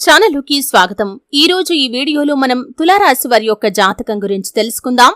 ఛానలుకి స్వాగతం. ఈ రోజు ఈ వీడియోలో మనం తులారాశి వారి యొక్క జాతకం గురించి తెలుసుకుందాం.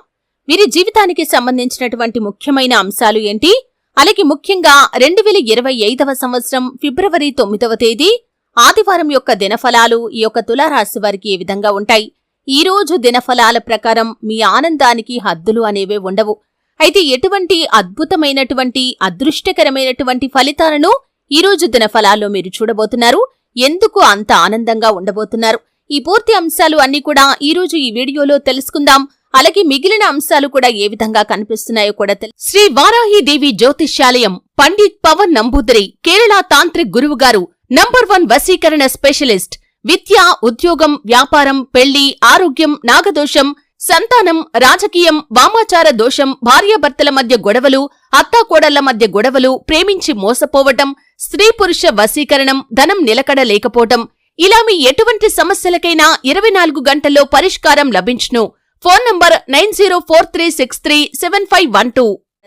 వీరి జీవితానికి సంబంధించినటువంటి ముఖ్యమైన అంశాలు ఏంటి? అలాగే ముఖ్యంగా రెండు వేల ఇరవై ఐదవ సంవత్సరం ఫిబ్రవరి తొమ్మిదవ తేదీ ఆదివారం యొక్క దినఫలాలు ఈ యొక్క తులారాశి వారికి ఏ విధంగా ఉంటాయి? ఈ రోజు దినఫలాల ప్రకారం మీ ఆనందానికి హద్దులు అనేవే ఉండవు. అయితే ఎటువంటి అద్భుతమైనటువంటి అదృష్టకరమైనటువంటి ఫలితాలను ఈ రోజు దినఫలాల్లో మీరు చూడబోతున్నారు? ఎందుకు అంత ఆనందంగా ఉండబోతున్నారు? ఈ పూర్తి అంశాలు అన్ని కూడా ఈ రోజు ఈ వీడియోలో తెలుసుకుందాం. అలాగే మిగిలిన అంశాలు కూడా ఏ విధంగా కనిపిస్తున్నాయో కూడా తెలుసు శ్రీ వారాహిదేవి జ్యోతిష్యాలయం పండిత్ పవన్ నంబూదరి కేరళ తాంత్రిక్ గురువు గారు నంబర్ వన్ వశీకరణ స్పెషలిస్ట్ విద్య ఉద్యోగం వ్యాపారం పెళ్ళి ఆరోగ్యం నాగదోషం సంతానం రాజకీయం వామాచార దోషం భార్యాభర్తల మధ్య గొడవలు అత్తాకోడళ్ళ మధ్య గొడవలు ప్రేమించి మోసపోవటం స్త్రీ పురుష వశీకరణం ధనం నిలకడ లేకపోవటం ఇలా మీ ఎటువంటి సమస్యలకైనా ఇరవై నాలుగు గంటల్లో పరిష్కారం లభించును. Phone number nine zero four three six three seven five one two.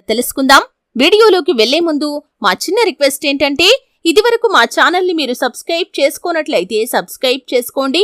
తెలుసుకుందాం. వీడియోలోకి వెళ్ళే ముందు మా చిన్న రిక్వెస్ట్ ఏంటంటే ఇదివరకు మా ఛానల్ని మీరు సబ్స్క్రైబ్ చేసుకోనట్లయితే సబ్స్క్రైబ్ చేసుకోండి.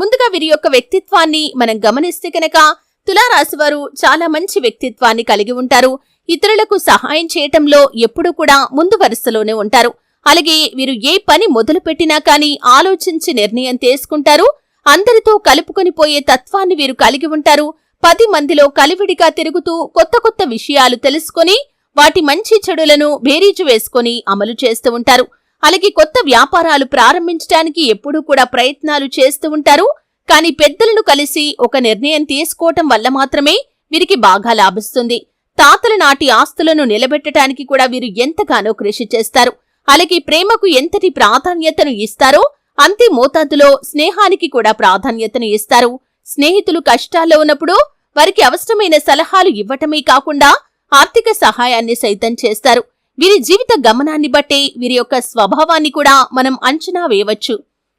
ముందుగా వీరి యొక్క వ్యక్తిత్వాన్ని మనం గమనిస్తే కనుక తులారాశి వారు చాలా మంచి వ్యక్తిత్వాన్ని కలిగి ఉంటారు. ఇతరులకు సహాయం చేయటంలో ఎప్పుడూ కూడా ముందు వరుసలోనే ఉంటారు. అలాగే వీరు ఏ పని మొదలు పెట్టినా కానీ ఆలోచించి నిర్ణయం తీసుకుంటారు. అందరితో కలుపుకొని పోయే తత్వాన్ని వీరు కలిగి ఉంటారు. పది మందిలో కలివిడిగా తిరుగుతూ కొత్త కొత్త విషయాలు తెలుసుకొని వాటి మంచి చెడులను బేరీజు వేసుకొని అమలు చేస్తూ ఉంటారు. అలాగే కొత్త వ్యాపారాలు ప్రారంభించడానికి ఎప్పుడూ కూడా ప్రయత్నాలు చేస్తూ ఉంటారు. కానీ పెద్దలను కలిసి ఒక నిర్ణయం తీసుకోవటం వల్ల మాత్రమే వీరికి బాగా లాభిస్తుంది. తాతల నాటి ఆస్తులను నిలబెట్టడానికి కూడా వీరు ఎంతగానో కృషి చేస్తారు. అలాగే ప్రేమకు ఎంతటి ప్రాధాన్యతను ఇస్తారో అంతే మోతాదులో స్నేహానికి కూడా ప్రాధాన్యతను ఇస్తారు. స్నేహితులు కష్టాల్లో ఉన్నప్పుడు వారికి అవసరమైన సలహాలు ఇవ్వటమే కాకుండా ఆర్థిక సహాయాన్ని సైతం చేస్తారు. వీరి జీవిత గమనాన్ని బట్టే వీరి యొక్క స్వభావాన్ని కూడా మనం అంచనా వేయవచ్చు.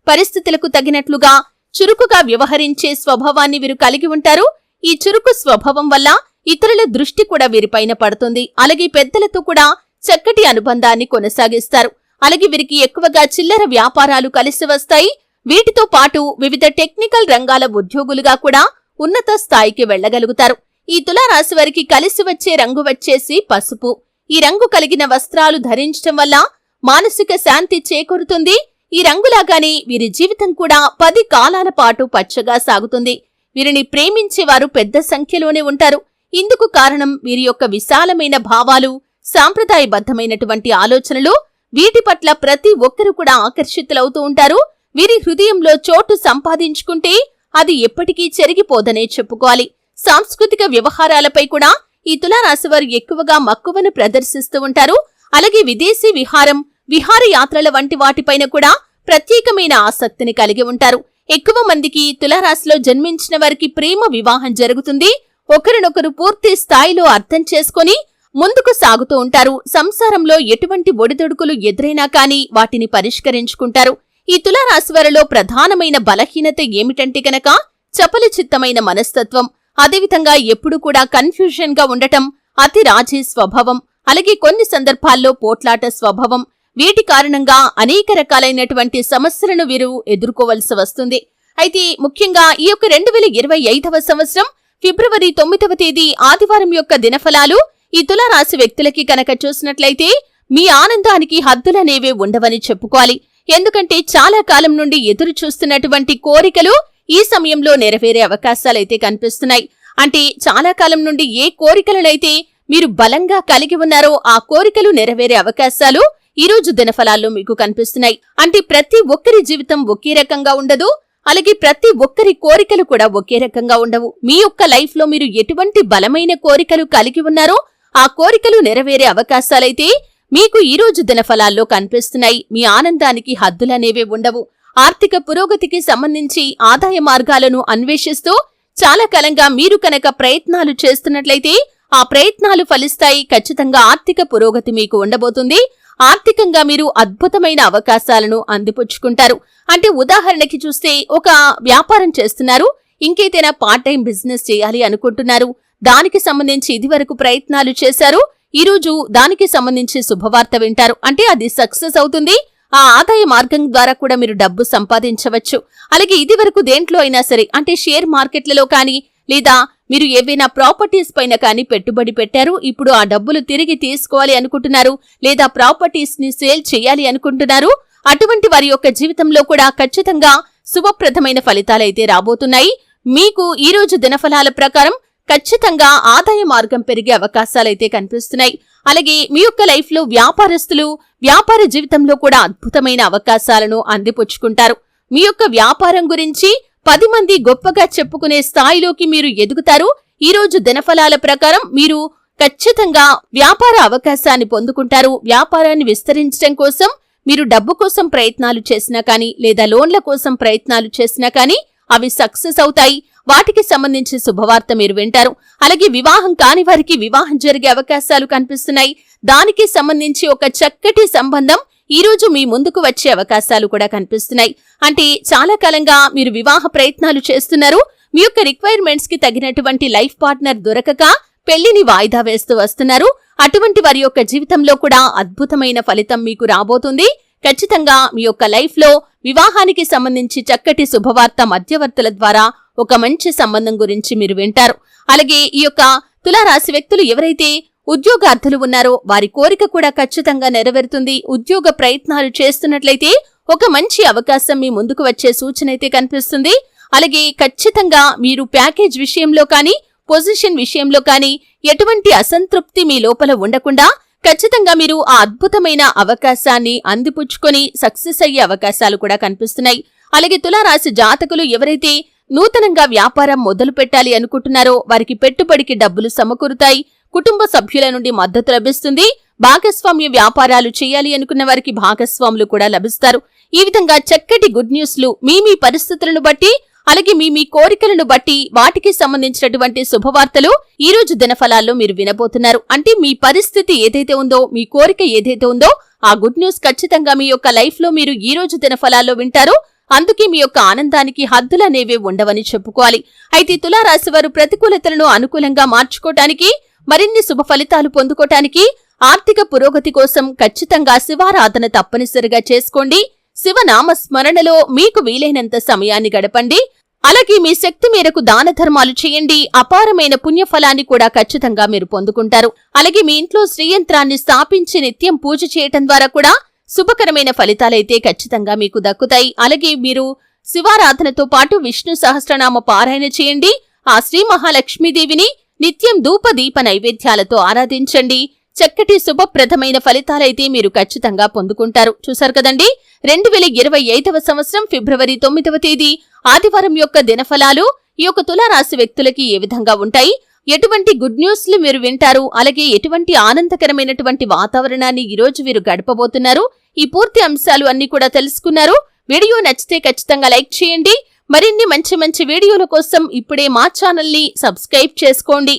పరిస్థితులకు తగినట్లుగా చురుకుగా వ్యవహరించే స్వభావాన్ని వీరు కలిగి ఉంటారు. ఈ చురుకు స్వభావం వల్ల ఇతరుల దృష్టి కూడా వీరిపైన పడుతుంది. అలాగే పెద్దలతో కూడా చక్కటి అనుబంధాన్ని కొనసాగిస్తారు. అలాగే వీరికి ఎక్కువగా చిల్లర వ్యాపారాలు కలిసి వస్తాయి. వీటితో పాటు వివిధ టెక్నికల్ రంగాల ఉద్యోగులుగా కూడా ఉన్నత స్థాయికి వెళ్ళగలుగుతారు ఈ తులారాశి వారికి కలిసి వచ్చే రంగు వచ్చేసి పసుపు. ఈ రంగు కలిగిన వస్త్రాలు ధరించటం వల్ల మానసిక శాంతి చేకూరుతుంది. ఈ రంగులాగానే వీరి జీవితం కూడా పది కాలాల పాటు పచ్చగా సాగుతుంది. వీరిని ప్రేమించేవారు పెద్ద సంఖ్యలోనే ఉంటారు. ఇందుకు కారణం వీరి యొక్క విశాలమైన భావాలు సాంప్రదాయబద్ధమైనటువంటి ఆలోచనలు వీటి పట్ల ప్రతి ఒక్కరూ కూడా ఆకర్షితులవుతూ ఉంటారు. వీరి హృదయంలో చోటు సంపాదించుకుంటే అది ఎప్పటికీ చెరిగిపోదనే చెప్పుకోవాలి. సాంస్కృతిక వ్యవహారాలపై కూడా ఈ తులారాశి వారు ఎక్కువగా మక్కువను ప్రదర్శిస్తూ ఉంటారు. అలాగే విదేశీ విహారం విహారయాత్రల వంటి వాటిపైన కూడా ప్రత్యేకమైన ఆసక్తిని కలిగి ఉంటారు. ఎక్కువ మందికి తులారాశిలో జన్మించిన వారికి ప్రేమ వివాహం జరుగుతుంది. ఒకరినొకరు పూర్తి స్థాయిలో అర్థం చేసుకొని ముందుకు సాగుతూ ఉంటారు. సంసారంలో ఎటువంటి ఒడిదొడుకులు ఎదురైనా కాని వాటిని పరిష్కరించుకుంటారు. ఈ తులారాశి వారిలో ప్రధానమైన బలహీనత ఏమిటంటే గనక చపలచిత్తమైన మనస్తత్వం. అదేవిధంగా ఎప్పుడు కూడా కన్ఫ్యూజన్గా ఉండటం అతి రాజీ స్వభావం. అలాగే కొన్ని సందర్భాల్లో పోట్లాట స్వభావం. వీటి కారణంగా అనేక రకాలైనటువంటి సమస్యలను వీరు ఎదుర్కోవలసి వస్తుంది. అయితే ముఖ్యంగా ఈ యొక్క రెండు వేల ఇరవై ఐదవ సంవత్సరం ఫిబ్రవరి తొమ్మిదవ తేదీ ఆదివారం యొక్క దినఫలాలు ఈ తులారాశి వ్యక్తులకి కనుక చూసినట్లయితే మీ ఆనందానికి హద్దులనేవే ఉండవని చెప్పుకోవాలి. ఎందుకంటే చాలా కాలం నుండి ఎదురు చూస్తున్నటువంటి కోరికలు ఈ సమయంలో నెరవేరే అవకాశాలైతే కనిపిస్తున్నాయి. అంటే చాలా కాలం నుండి ఏ కోరికలనైతే మీరు బలంగా కలిగి ఉన్నారో ఆ కోరికలు నెరవేరే అవకాశాలు ఈ రోజు దినఫలాల్లో మీకు కనిపిస్తున్నాయి. అంటే ప్రతి ఒక్కరి జీవితం ఒకే రకంగా ఉండదు అలాగే ప్రతి ఒక్కరి కోరికలు కూడా ఒకే రకంగా ఉండవు. మీ యొక్క లైఫ్లో మీరు ఎటువంటి బలమైన కోరికలు కలిగి ఉన్నారో ఆ కోరికలు నెరవేరే అవకాశాలైతే మీకు ఈ రోజు దినఫలాల్లో కనిపిస్తున్నాయి. మీ ఆనందానికి హద్దులనేవే ఉండవు. ఆర్థిక పురోగతికి సంబంధించి ఆదాయ మార్గాలను అన్వేషిస్తూ చాలా కాలంగా మీరు కనుక ప్రయత్నాలు చేస్తున్నట్లయితే ఆ ప్రయత్నాలు ఫలిస్తాయి. ఖచ్చితంగా ఆర్థిక పురోగతి మీకు ఉండబోతుంది. ఆర్థికంగా మీరు అద్భుతమైన అవకాశాలను అందిపుచ్చుకుంటారు. అంటే ఉదాహరణకి చూస్తే ఒక వ్యాపారం చేస్తున్నారు. ఇంకేదైనా పార్ట్ టైం బిజినెస్ చేయాలి అనుకుంటున్నారు. దానికి సంబంధించి ఇదివరకు ప్రయత్నాలు చేశారు. ఈ రోజు దానికి సంబంధించి శుభవార్త వింటారు. అంటే అది సక్సెస్ అవుతుంది. ఆ ఆదాయ మార్గం ద్వారా కూడా మీరు డబ్బు సంపాదించవచ్చు. అలాగే ఇది వరకు దేంట్లో అయినా సరే అంటే షేర్ మార్కెట్లలో కానీ లేదా మీరు ఏవైనా ప్రాపర్టీస్ పైన కానీ పెట్టుబడి పెట్టారు ఇప్పుడు ఆ డబ్బులు తిరిగి తీసుకోవాలి అనుకుంటున్నారు లేదా ప్రాపర్టీస్ని సేల్ చేయాలి అనుకుంటున్నారు అటువంటి వారి యొక్క జీవితంలో కూడా ఖచ్చితంగా శుభప్రదమైన ఫలితాలైతే రాబోతున్నాయి. మీకు ఈ రోజు దినఫలాల ప్రకారం ఖచ్చితంగా ఆదాయ మార్గం పెరిగే అవకాశాలైతే కనిపిస్తున్నాయి. అలాగే మీ యొక్క లైఫ్లో వ్యాపారస్తులు వ్యాపార జీవితంలో కూడా అద్భుతమైన అవకాశాలను అందిపుచ్చుకుంటారు. మీ యొక్క వ్యాపారం గురించి పది మంది గొప్పగా చెప్పుకునే స్థాయిలోకి మీరు ఎదుగుతారు. ఈ రోజు దినఫలాల ప్రకారం మీరు ఖచ్చితంగా వ్యాపార అవకాశాన్ని పొందుకుంటారు. వ్యాపారాన్ని విస్తరించడం కోసం మీరు డబ్బు కోసం ప్రయత్నాలు చేసినా కానీ లేదా లోన్ల కోసం ప్రయత్నాలు చేసినా కానీ అవి సక్సెస్ అవుతాయి. వాటికి సంబంధించి శుభవార్త మీరు వింటారు. అలాగే వివాహం కాని వారికి వివాహం జరిగే అవకాశాలు కనిపిస్తున్నాయి. దానికి సంబంధించి ఒక చక్కటి సంబంధం ఈ రోజు మీ ముందుకు వచ్చే అవకాశాలు కూడా కనిపిస్తున్నాయి. అంటే చాలా కాలంగా మీరు వివాహ ప్రయత్నాలు చేస్తున్నారు. మీ యొక్క రిక్వైర్మెంట్స్కి తగినటువంటి లైఫ్ పార్ట్నర్ దొరకక పెళ్ళిని వాయిదా వేస్తూ వస్తున్నారు. అటువంటి వారి యొక్క జీవితంలో కూడా అద్భుతమైన ఫలితం మీకు రాబోతుంది. ఖచ్చితంగా మీ యొక్క లైఫ్లో వివాహానికి సంబంధించి చక్కటి శుభవార్త మధ్యవర్తుల ద్వారా ఒక మంచి సంబంధం గురించి మీరు వింటారు. అలాగే ఈ యొక్క తులారాశి వ్యక్తులు ఎవరైతే ఉద్యోగార్థులు ఉన్నారో వారి కోరిక కూడా ఖచ్చితంగా నెరవేరుతుంది. ఉద్యోగ ప్రయత్నాలు చేస్తున్నట్లయితే ఒక మంచి అవకాశం మీ ముందుకు వచ్చే సూచన అయితే కనిపిస్తుంది. అలాగే ఖచ్చితంగా మీరు ప్యాకేజ్ విషయంలో కానీ పొజిషన్ విషయంలో కానీ ఎటువంటి అసంతృప్తి మీ లోపల ఉండకుండా ఖచ్చితంగా మీరు ఆ అద్భుతమైన అవకాశాన్ని అందిపుచ్చుకొని సక్సెస్ అయ్యే అవకాశాలు కూడా కనిపిస్తున్నాయి. అలాగే తులారాశి జాతకులు ఎవరైతే నూతనంగా వ్యాపారం మొదలు పెట్టాలి అనుకుంటున్నారో వారికి పెట్టుబడికి డబ్బులు సమకూరుతాయి. కుటుంబ సభ్యుల నుండి మద్దతు లభిస్తుంది. భాగస్వామ్య వ్యాపారాలు చేయాలి అనుకున్న వారికి భాగస్వాములు కూడా లభిస్తారు. ఈ విధంగా చక్కటి గుడ్ న్యూస్లు మీ మీ పరిస్థితులను బట్టి అలాగే మీ మీ కోరికలను బట్టి వాటికి సంబంధించినటువంటి శుభవార్తలు ఈ రోజు దినఫలాల్లో మీరు వినబోతున్నారు. అంటే మీ పరిస్థితి ఏదైతే ఉందో మీ కోరిక ఏదైతే ఉందో ఆ గుడ్ న్యూస్ ఖచ్చితంగా మీ యొక్క లైఫ్లో మీరు ఈ రోజు దినఫలాల్లో వింటారు అందుకే మీ యొక్క ఆనందానికి హద్దులనేవే ఉండవని చెప్పుకోవాలి. అయితే తులారాశి వారు ప్రతికూలతలను అనుకూలంగా మార్చుకోవటానికి మరిన్ని శుభ ఫలితాలు పొందుకోటానికి ఆర్థిక పురోగతి కోసం ఖచ్చితంగా శివారాధన తప్పనిసరిగా చేసుకోండి. శివనామ స్మరణలో మీకు వీలైనంత సమయాన్ని గడపండి. అలాగే మీ శక్తి మేరకు దాన ధర్మాలు చేయండి. అపారమైన పుణ్యఫలాన్ని కూడా ఖచ్చితంగా మీరు పొందుకుంటారు. అలాగే మీ ఇంట్లో శ్రీయంత్రాన్ని స్థాపించి నిత్యం పూజ చేయటం ద్వారా కూడా శుభకరమైన ఫలితాలైతే ఖచ్చితంగా మీకు దక్కుతాయి. అలాగే మీరు శివారాధనతో పాటు విష్ణు సహస్రనామ పారాయణ చేయండి. ఆ శ్రీ మహాలక్ష్మీదేవిని నిత్యం ధూప దీప నైవేద్యాలతో ఆరాధించండి. చక్కటి శుభప్రదమైన ఫలితాలైతే మీరు ఖచ్చితంగా పొందుకుంటారు. చూశారు కదండి? రెండు వేల ఇరవై ఐదవ సంవత్సరం ఫిబ్రవరి తొమ్మిదవ తేదీ. ఆదివారం యొక్క దినఫలాలు ఈ యొక్క తులారాశి వ్యక్తులకి ఏ విధంగా ఉంటాయి? ఎటువంటి గుడ్ న్యూస్లు మీరు వింటారు? అలాగే ఎటువంటి ఆనందకరమైనటువంటి వాతావరణాన్ని ఈరోజు మీరు గడపబోతున్నారు? ఈ పూర్తి అంశాలు అన్ని కూడా తెలుసుకున్నారు. వీడియో నచ్చితే ఖచ్చితంగా లైక్ చేయండి. మరిన్ని మంచి మంచి వీడియోల కోసం ఇప్పుడే మా ఛానల్ని సబ్స్క్రైబ్ చేసుకోండి.